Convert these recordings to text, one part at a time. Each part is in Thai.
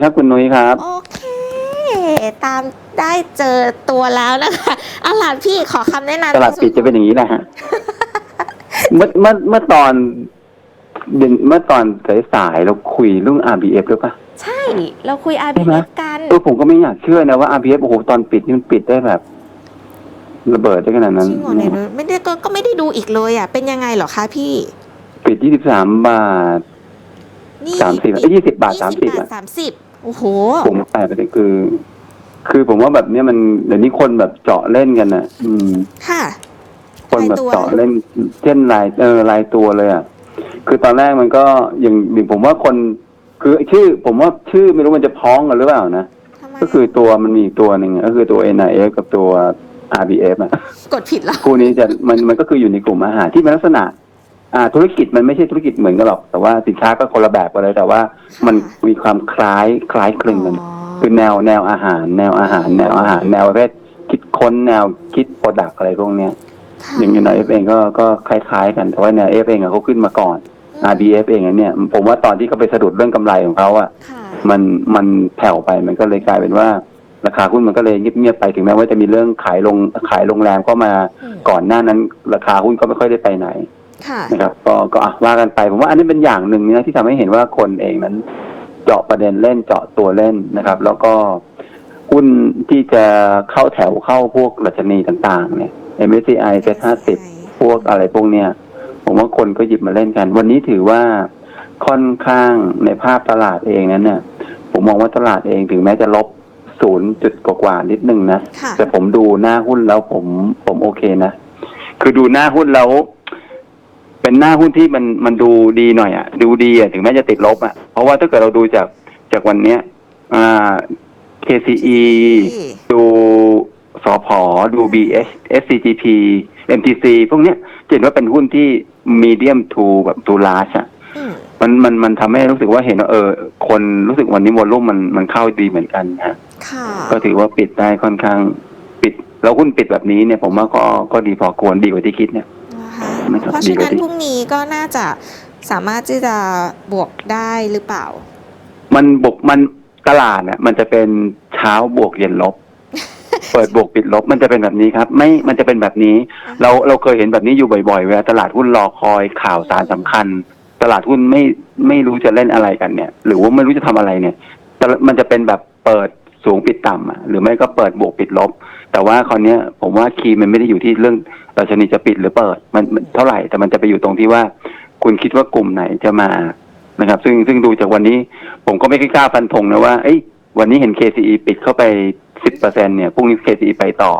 ครับคุณนุ้ยครับ โอเค ตามได้เจอตัวแล้วนะคะเอาล่ะพี่ขอคำแนะนำตลาดปิดจะเป็นอย่างนี้นะฮะ เมื่อเมื่อเมื่อตอนเดือนเมื่อตอนสายๆเราคุยเรื่อง RBF หรือปะใช่ เราคุยใช่ไหม RBF กัน เออผมก็ไม่อยากเชื่อนะว่า RBF โอ้โหตอนปิดนี่มันปิดได้แบบ ระเบิดได้ขนาดจนั้นริงเหรอเนี่ยไม่ได้ก็ก็ไม่ได้ดูอีกเลยอะ เป็นยังไงเหรอคะพี่ ปิดยี่สิบสามบาท นี่สามสิบเอ้ยยี่สิบบาทสามสิบ20อะสามสิบ โอ้โห ผมแปลกไปเลยคือ คือผมว่าแบบเนี้ยมันเดี๋ยวนี้คนแบบเจาะเล่นกันน่ะ อืม ค่ะ คนแบบรายตัวเจาะเล่นเช่นรายเออรายตัวเลยอะ คือตอนแรกมันก็อย่างอย่างผมว่าคน คือชื่อ ผมว่าชื่อไม่รู้มันจะพ้องกันหรือเปล่านะทำไมก็คือตัวมันมีอีกตัวหนึ่งก็คือตัว NIF กับตัว RBF อะ กดผิดเหรอคู่นี้จะมันมันก็คืออยู่ในกลุ่มอาหารที่เป็นลักษณะ อ่าธุรกิจมันไม่ใช่ธุรกิจเหมือนกันหรอก แต่ว่าสินค้าก็คนละแบบกันเลยแต่ว่ามันมีความคล้ายคล้ายคลึงกัน อ๋อ คือแนวแนวอาหาร แนวอาหาร แนวอาหาร แนวประเภทคิดค้นแนวคิดโปรดักอะไรพวกเนี้ยค่ะอย่างในเอฟเองก็ก็คล้าย ๆ กันแต่ว่าในเอฟเองอะเขาขึ้นมาก่อน RBF เองอะเนี่ยผมว่าตอนที่เขาไปสะดุดเรื่องกำไรของเขาอะ ค่ะมันมันแผ่วไปมันก็เลยกลายเป็นว่า ราคาหุ้นมันก็เลยเงียบๆไปถึงแม้ว่าจะมีเรื่องขายลงขายโรงแรมเข้ามาอืมก่อนหน้านั้น ราคาหุ้นก็ไม่ค่อยได้ไปไหน ค่ะนะครับก็ก็อะว่ากันไปผมว่าอันนี้เป็นอย่างหนึ่งนะที่ทำให้เห็นว่าคนเองนั้น เจาะประเด็นเล่นเจาะตัวเล่นนะครับ แล้วก็หุ้นที่จะเข้าแถวเข้าพวกดัชนีต่างๆ เนี่ย MSCI เซ็ตห้าสิบพวกอะไรพวกเนี้ยผมว่าคนก็หยิบมาเล่นกัน วันนี้ถือว่าค่อนข้างในภาพตลาดเองนั้นเนี่ยผมมองว่าตลาดเองถึงแม้จะลบศูนย์จุดกว่าๆนิดนึงนะ ค่ะ แต่ผมดูหน้าหุ้นแล้วผมผมโอเคนะ คือดูหน้าหุ้นแล้ว เป็นหน้าหุ้นที่มันมันดูดีหน่อยอะ่ะดูดีอะ่ะถึงแม้จะติดลบอะ่ะเพราะว่าถ้าเกิดเราดูจากจากวันเนี้ยอ่า KCE ดูสอพอดู BS SCGP MTC พวกเนี้ยจะเห็นว่าเป็นหุ้นที่ medium to แบบ to large อะอืมมันมันมันทำให้รู้สึกว่าเห็นว่าเออ คนรู้สึกวันนี้วอลลุ่มมันมันเข้าดีเหมือนกันฮะค่ะก็ถือว่าปิดได้ค่อนข้างปิด แล้วหุ้นปิดแบบนี้เนี่ย ผมว่าก็ก็ดีพอควรดีกว่าที่คิดเนี่ย เพราะดีฉะกว่านั้นที่พรุ่งนี้ก็น่าจะสามารถที่จะบวกได้หรือเปล่า มันบวกมันตลาดเนี่ยมันจะเป็นเช้าบวกเย็นลบ เปิดบวกปิดลบมันจะเป็นแบบนี้ครับ ไม่มันจะเป็นแบบนี้ เราเราเคยเห็นแบบนี้อยู่บ่อยๆเวลาตลาดหุ้นรอคอยข่าวสารสำคัญ ตลาดหุ้นไม่ไม่รู้จะเล่นอะไรกันเนี่ย หรือว่าไม่รู้จะทำอะไรเนี่ยแต่มันจะเป็นแบบเปิดสูงปิดต่ำอะหรือไม่ก็เปิดบวกปิดลบ แต่ว่าคราวนี้ยผมว่าคีย์มันไม่ได้อยู่ที่เรื่องดัชนีจะปิดหรือเปิดมันเท่าไหร่แต่มันจะไปอยู่ตรงที่ว่า คุณคิดว่ากลุ่มไหนจะมานะครับ ซึ่งซึ่งดูจากวันนี้ ผมก็ไม่ค่อยกล้าฟันธงนะว่าเอ้ยวันนี้เห็น KCE ปิดเข้าไปสิบเปอร์เซ็นเนี่ยพรุ่งนี้ KCE ไปต่อ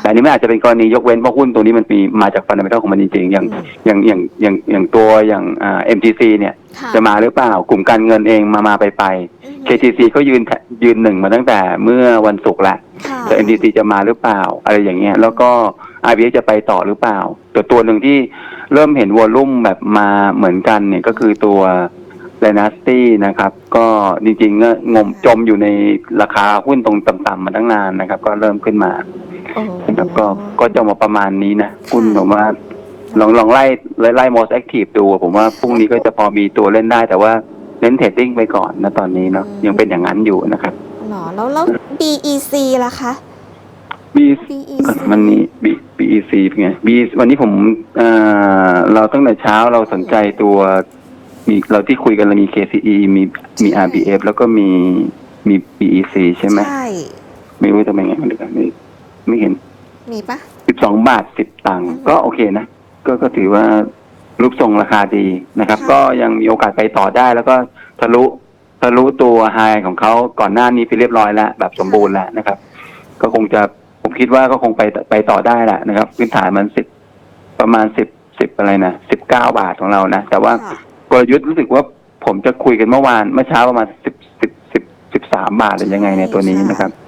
แต่อันนี้ไม่อาจจะเป็นกรณียกเว้นเพราะหุ้นตัวนี้มันมีมาจากฟันเดเมทัลของมันจริงๆอย่างอืมอย่างอย่างอย่างอย่างตัวอย่างอ่า MTC เนี่ยค่ะจะมาหรือเปล่ากลุ่มการเงินเองมามาไปไปอืม KTC ก็ยืนแถยืนหนึ่งมาตั้งแต่เมื่อวันศุกร์แหละค่ะแต่ MTC จะมาหรือเปล่า อะไรอย่างเงี้ยแล้วก็ RBS จะไปต่อหรือเปล่าแต่ตัวหนึ่งที่เริ่มเห็นวอลลุ่มแบบมาเหมือนกันเนี่ยก็คือตัว d y n a s t y นะครับ ก็จริงๆก็งมจมอยู่ในราคาหุ้นตรงต่ำๆมาตั้งนานนะครับ ก็เริ่มขึ้นมาโอ้โห นะครับก็ก็จะมาประมาณนี้นะคุณผมว่าลองลองไล่ไล่ไล่ most active ดูผมว่าพรุ่งนี้ก็จะพอมีตัวเล่นได้แต่ว่าเน้นเทรดดิ้งไปก่อนนะตอนนี้เนาะยังเป็นอย่างนั้นอยู่นะครับหรอแล้วแล้ว BEC ล่ะคะ B BEC มันนี่ B BEC เป็นไง B วันนี้ผมเอ่อเราตั้งแต่เช้าเราสนใจตัวมีเราที่คุยกันเรามี KCE มีมี RBF แล้วก็มีมี BEC ใช่ไหมใช่ ไม่รู้จะเป็นไงกันดีกันไม่ ไม่เห็นมีปะสิบสองบาทสิบตังค์อือฮึก็โอเคนะ ก็ก็ถือว่ารูปทรงราคาดีนะครับค่ะก็ยังมีโอกาสไปต่อได้ แล้วก็ทะลุทะลุตัวไฮของเขาก่อนหน้านี้ไปเรียบร้อยแล้ว แบบสมบูรณ์แล้วนะครับ ก็คงจะผมคิดว่าก็คงไปไปต่อได้แหละนะครับ พื้นฐานมันสิบประมาณสิบสิบอะไรนะสิบเก้าบาทของเรานะ แต่ว่าค่ะกลยุทธ์รู้สึกว่าผมจะคุยกันเมื่อวานเมื่อเช้าประมาณสิบสิบสิบสิบสามบาทหรือยังไงในยตัวนี้นะครับใ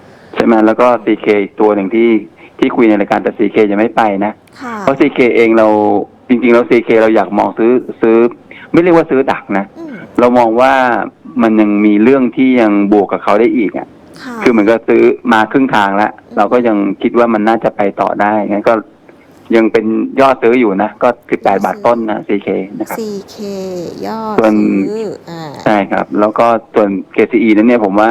ช่ไหมแล้วก็ CK อีกตัวหนึ่งที่ที่คุยในรายการแต่ CK ยังไม่ไปนะ ค่ะ เพราะ CK เองเราจริงๆแล้ว CK เราอยากมองซื้อซื้อ ไม่เรียกว่าซื้อดักนะ อืมเรามองว่ามันยังมีเรื่องที่ยังบวกกับเขาได้อีกอะ ค่ะ คือเหมือนกับซื้อมาครึ่งทางแล้ว เราก็ยังคิดว่ามันน่าจะไปต่อได้งั้นก็ยังเป็นยอดซื้ออยู่นะ ก็สิบแปดบาทต้นนะ CK นะครับ 4K ยอดส่วน ซื้ออ่า ใช่ครับ แล้วก็ส่วน KCE นั้นเนี่ยผมว่า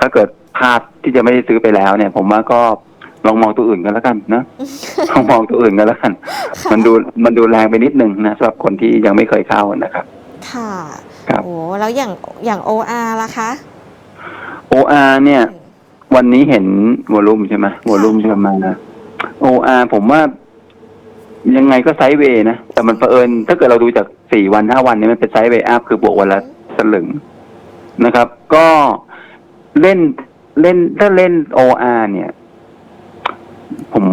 ถ้าเกิด พลาดที่จะไม่ได้ซื้อไปแล้วเนี่ย ผมว่าก็ลองมองตัวอื่นกันแล้วกันนะลองมองตัวอื่นกันแล้วกันค่ะมันดูมันดูแรงไปนิดนึงนะสำหรับคนที่ยังไม่เคยเข้านะครับ ค่ะครับโอ้แล้วอย่างอย่าง OR ล่ะคะ OR เนี่ย วันนี้เห็นวอลุ่มใช่ไหมวอลุ่มจะมา OR ผมว่ายังไงก็ไซด์เวย์นะ แต่มันเผอิญถ้าเกิดเราดูจากสี่วันห้าวันเนี่ยมันเป็นไซด์เวย์อัพคือบวกวันละสลึงนะครับ ก็เล่น เล่นถ้าเล่น OR เนี่ย ผม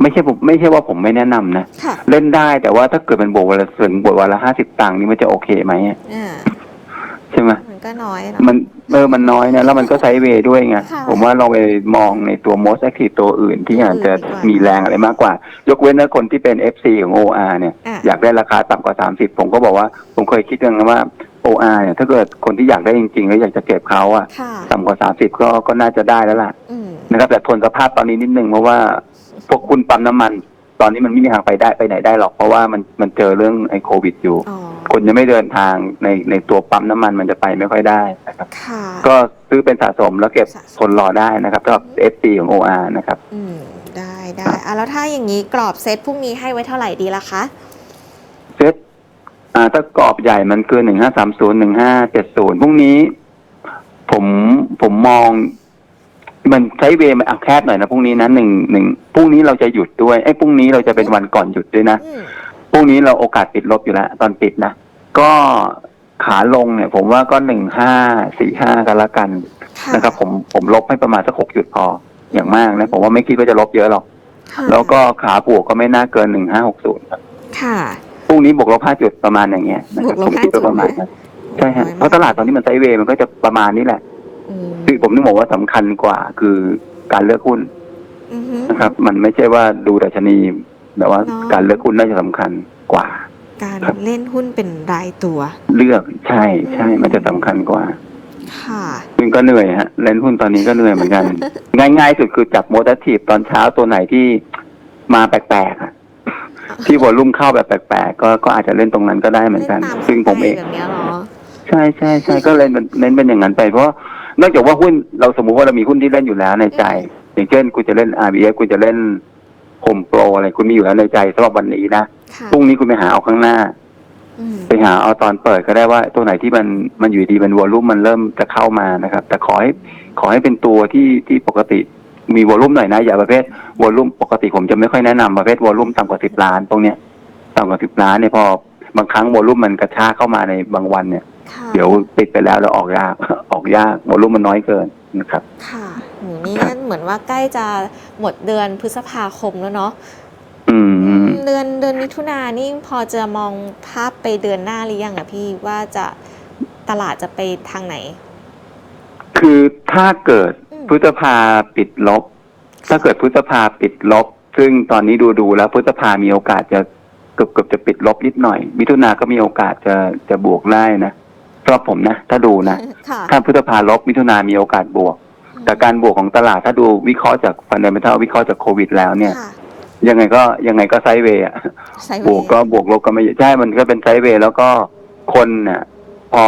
ไม่ใช่ผมไม่ใช่ว่าผมไม่แนะนำนะ ค่ะเล่นได้แต่ว่าถ้าเกิดเป็นบวกวันละสลึงบวกวันละห้าสิบตังค์นี่มันจะโอเคไหมอะอ่าใช่ไหมมันก็น้อยเนาะ มันเออมันน้อยนะแล้วมันก็ไซด์เวย์ด้วยไงค่ะผมว่าลองไปมองในตัว most active ตัวอื่นที่อาจจะอื่นดีกว่ามีมีแรงอะไรมากกว่า ยกเว้นนะคนที่เป็น FC ของ OR เนี่ย อะ อยากได้ราคาต่ำกว่า 30 ผมก็บอกว่า ผมเคยคิดเรื่องนั้นว่า OR เนี่ยถ้าเกิดคนที่อยากได้จริงๆ แล้วอยากจะเก็บเขาอะค่ะ ต่ำกว่า 30 ก็ก็น่าจะได้แล้วล่ะอืม นะครับ แต่ทนสภาพตอนนี้นิดนึงเพราะว่าพวกคุณปั๊มน้ำมัน ตอนนี้มันไม่มีทางไปได้ไปไหนได้หรอกเพราะว่ามันมันเจอเรื่องไอ้โควิดอยู่ อ๋อ คนยังไม่เดินทางในในตัวปั๊มน้ำมันมันจะไปไม่ค่อยได้นะครับ ค่ะ ก็ซื้อเป็นสะสมแล้วเก็บสะสม ทนรอได้นะครับสำหรับ FT ของ OR นะครับ อืม ได้ได้อะแล้วถ้าอย่างนี้กรอบเซตพรุ่งนี้ให้ไว้เท่าไหร่ดีล่ะคะเซตอ่า ถ้ากรอบใหญ่มันคือหนึ่งห้าสามศูนย์หนึ่งห้าเจ็ดศูนย์พรุ่งนี้ ผมผมมอง มันใช้เวย์มันเอาแคบหน่อยนะพรุ่งนี้นะหนึ่งหนึ่งพรุ่งนี้เราจะหยุดด้วยไอ้ยพรุ่งนี้เราจะเป็นวันก่อนหยุดด้วยนะอืมพรุ่งนี้เราโอกาสติดลบอยู่แล้วตอนปิดนะก็ขาลงเนี่ย ผมว่าก็หนึ่งห้าสี่ห้ากันละกันค่ะนะครับ ผมผมลบให้ประมาณสักหกจุดพออย่างมากนะผมว่าไม่คิดว่าจะลบเยอะหรอกค่ะแล้วก็ขาบวกก็ไม่น่าเกินหนึ่งห้าหกศูนย์ครับค่ะ พรุ่งนี้บวกลบห้าจุดประมาณอย่างเงี้ยนะครับบวกลบผมคิดว่าประมาณนั้นใช่ฮะน้อยมากเพราะตลาดตอนนี้มันไซด์เวย์มันก็จะประมาณนี้แหละอืมคือผมนึกบอกว่าสำคัญกว่าคือการเลือกหุ้นอือฮึ นะครับ มันไม่ใช่ว่าดูดัชนีแต่ว่าเนาะการเลือกหุ้นน่าจะสำคัญกว่า การครับ เล่นหุ้นเป็นรายตัว เลือกใช่ใช่มันจะสำคัญกว่า ค่ะซึ่งก็เหนื่อยฮะเล่นหุ้นตอนนี้ก็เหนื่อยเหมือนกัน ง่ายๆสุดคือจับโมดัทีฟตอนเช้าตัวไหนที่มาแปลกๆอะ ที่วอลุ่มเข้าแบบแปลกๆก็ก็อาจจะเล่นตรงนั้นก็ได้เหมือนเล่นกันตามซึ่งผมเอง แบบเนี้ยเหรอ ใช่ใช่ใช่ก็เล่นเป็นเล่นเป็นอย่างนั้นไปเพราะนอกจากว่าหุ้นเราสมมุติว่าเรามีหุ้นที่เล่นอยู่แล้วในใจ อย่างเช่นคุณจะเล่น RBF คุณจะเล่นโฮมโปรอะไรคุณมีอยู่แล้วในใจสำหรับวันนี้นะค่ะพรุ่งนี้คุณไปหาเอาข้างหน้า อืมไปหาเอาตอนเปิดก็ได้ว่าตัวไหนที่มันมันอยู่ดีมันวอลลุ่มมันเริ่มจะเข้ามานะครับ แต่ขอให้ขอให้เป็นตัวที่ที่ปกติ มีวอลลุ่มหน่อยนะ อย่าประเภทวอลลุ่มปกติผมจะไม่ค่อยแนะนำประเภทวอลลุ่มต่ำกว่าสิบล้านตรงเนี้ยต่ำกว่าสิบล้านเนี่ยพอบางครั้งวอลลุ่มมันกระชากเข้ามาในบางวันเนี่ยค่ะเดี๋ยวปิดไปแล้วแล้วออกยากออกยากวอลลุ่มมันน้อยเกินนะครับ ค่ะโหนี่ก็เหมือนว่าใกล้จะหมดเดือนพฤษภาคมแล้วเนาะอืมอืมเดือนเดือนมิถุนายนนี่พอจะมองภาพไปเดือนหน้าหรือยังอะพี่ว่าจะตลาดจะไปทางไหน คือถ้าเกิดอืม พฤษภาปิดลบ ถ้าเกิดพฤษภาปิดลบ ซึ่งตอนนี้ดูดูๆแล้วพฤษภามีโอกาสจะเกือบเกือบจะปิดลบนิดหน่อย มิถุนาก็มีโอกาสจะจะบวกได้นะสำหรับผมนะ ถ้าดูนะ ค่ะถ้าพฤษภาลบมิถุนามีโอกาสบวก แต่การบวกของตลาดถ้าดูวิเคราะห์จากฟันเดเมทัลวิเคราะห์จากโควิดแล้วเนี่ย ค่ะยังไงก็ยังไงก็ไซด์เวย์อะ ไซด์เวบวกย์ก็บวกลบก็ไม่เยอะใช่ มันก็เป็นไซด์เวย์แล้วก็คนเนี่ยพอ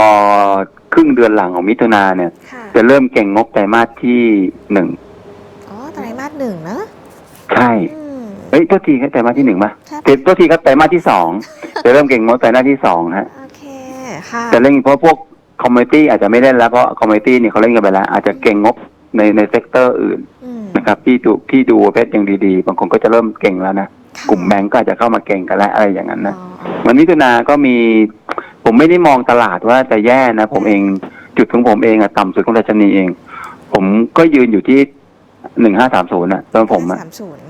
ครึ่งเดือนหลังของมิถุนาเนี่ย ค่ะ จะเริ่มเก่งงบไตรมาสที่หนึ่งอ๋อไตรมาสหนึ่งนะใช่อืม เอ้ยตัวทีครับไตรมาสที่หนึ่งป่ะใช่เต็มตัวทีครับไตรมาสที่สองจะเริ่มเก่งงบไตรมาสที่สองฮะโอเคค่ะจะเล่นเพราะพวกคอมมูนิตี้อาจจะไม่เล่นแล้วเพราะคอมมูนิตี้เนี่ยเขาเล่นกันไปแล้วอาจจะเก่งงบในในเซกเตอร์อื่นอืมนะครับที่ดูที่ดูเพชรยังดีๆบางคนก็จะเริ่มเก่งแล้วนะค่ะกลุ่มแบงก์ก็อาจจะเข้ามาเก่งกันแล้วอะไรอย่างนั้นนะ อ๋อ วันมิถุนาก็มี ผมไม่ได้มองตลาดว่าจะแย่นะ ผมเอง จุดของผมเองอะต่ำสุดของดัชนีเอง ผมก็ยืนอยู่ที่หนึ่งห้าสามศูนย์อะตอนผมอะสามศูนย์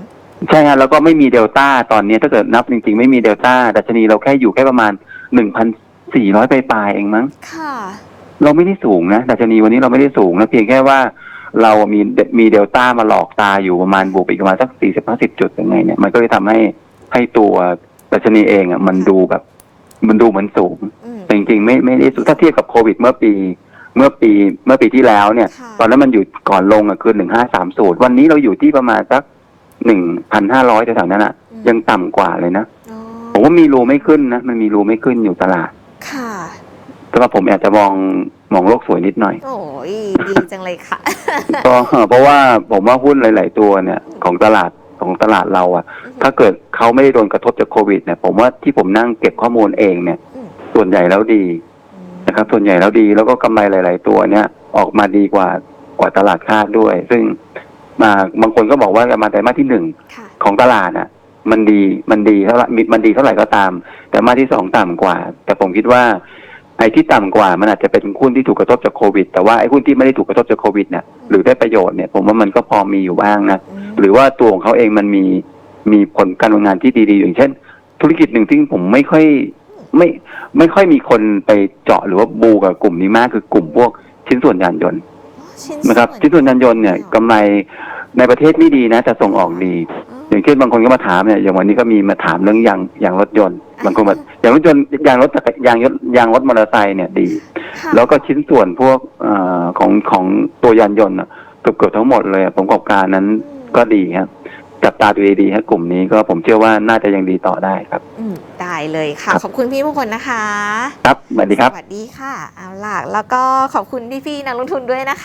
ใช่ฮะแล้วก็ไม่มีเดลต้าตอนนี้ถ้าเกิดนับจริงๆ ไม่มีเดลต้าดัชนีเราแค่อยู่แค่ประมาณหนึ่งพันสี่ร้อยปลายๆเองมั้ง ค่ะ เราไม่ได้สูงนะดัชนีวันนี้เราไม่ได้สูงนะเพียงแค่ว่า เรามีมีเดลต้ามาหลอกตาอยู่ประมาณบวกไปอีกประมาณสักสี่สิบห้าสิบจุดยังไงเนี่ยมันก็เลยทำให้ให้ตัวดัชนีเองอะมันดูแบบ มันดูเหมือนสูง อืม แต่จริงๆไม่ไม่ได้สูงถ้าเทียบกับโควิดเมื่อปี เมื่อปีเมื่อปีที่แล้วเนี่ย ค่ะ ตอนนั้นมันอยู่ก่อนลงอะคือหนึ่งห้าสามศูนย์วันนี้เราอยู่ที่ประมาณสักหนึ่งพันห้าร้อยแถวๆนั้นอะ อืมยังต่ำกว่าเลยนะอ๋อผมว่ามีรูไม่ขึ้นนะมันมีรูไม่ขึ้นอยู่ตลาดค่ะ แต่ว่าผมอาจจะมองมองโลกสวยนิดหน่อย โอ้ยดีจังเลยค่ะ ก็เพราะว่าผมว่าหุ้นหลาย ๆ ตัวเนี่ยของตลาดของตลาดเราอะถ้าเกิดเขาไม่ได้โดนกระทบจากโควิดเนี่ยผมว่าที่ผมนั่งเก็บข้อมูลเองเนี่ย อืม ส่วนใหญ่แล้วดี นะครับ ส่วนใหญ่แล้วดีแล้วก็กำไรหลาย ๆ ตัวเนี่ย ออกมาดีกว่ากว่าตลาดคาดด้วย ซึ่งมาบางคนก็บอกว่ามาแต่มาสที่หนึ่งค่ะของตลาดอะ มันดีมันดีเท่าไหร่มันดีเท่าไหร่ก็ตาม แต่มาที่สองต่ำกว่า แต่ผมคิดว่าไอ้ที่ต่ำกว่ามันอาจจะเป็นหุ้นที่ถูกกระทบจากโควิด แต่ว่าไอ้หุ้นที่ไม่ได้ถูกกระทบจากโควิดเนี่ยหรือได้ประโยชน์เนี่ยผมว่ามันก็พอมีอยู่บ้างนะหรือว่าตัวของเขาเองมันมีมีผลการทำงานที่ดีๆอย่างเช่น ธุรกิจหนึ่งที่ผมไม่ค่อย ไม่ไม่ค่อยมีคนไปเจาะหรือว่าบูกับกลุ่มนี้มากคือกลุ่มพวกชิ้นส่วนยานยนต์ชิ้นนะครับ ชิ้นส่วนยานยนต์เนี่ยกำไรในประเทศไม่ดีนะแต่ส่งออกดี อย่างเช่นบางคนก็มาถามเนี่ยอย่างวันนี้ก็มีมาถามเรื่องยางยางรถยนต์บางคนแบบยางรถยนต์ยางรถจักรยางยนต์ยางรถมอเตอร์ไซค์เนี่ยดี ค่ะแล้วก็ชิ้นส่วนพวกเอ่อของของตัวยานยนต์อะเกือบเกือบทั้งหมดเลยอะผลประกอบการนั้นก็ดีครับ จับตาดูดีๆฮะกลุ่มนี้ก็ผมเชื่อว่าน่าจะยังดีต่อได้ครับ อืมได้เลยค่ะ ครับ ขอบคุณพี่มงคลนะคะ ครับสวัสดีครับ สวัสดีค่ะ เอาล่ะ แล้วก็ขอบคุณพี่ๆนักลงทุนด้วยนะคะ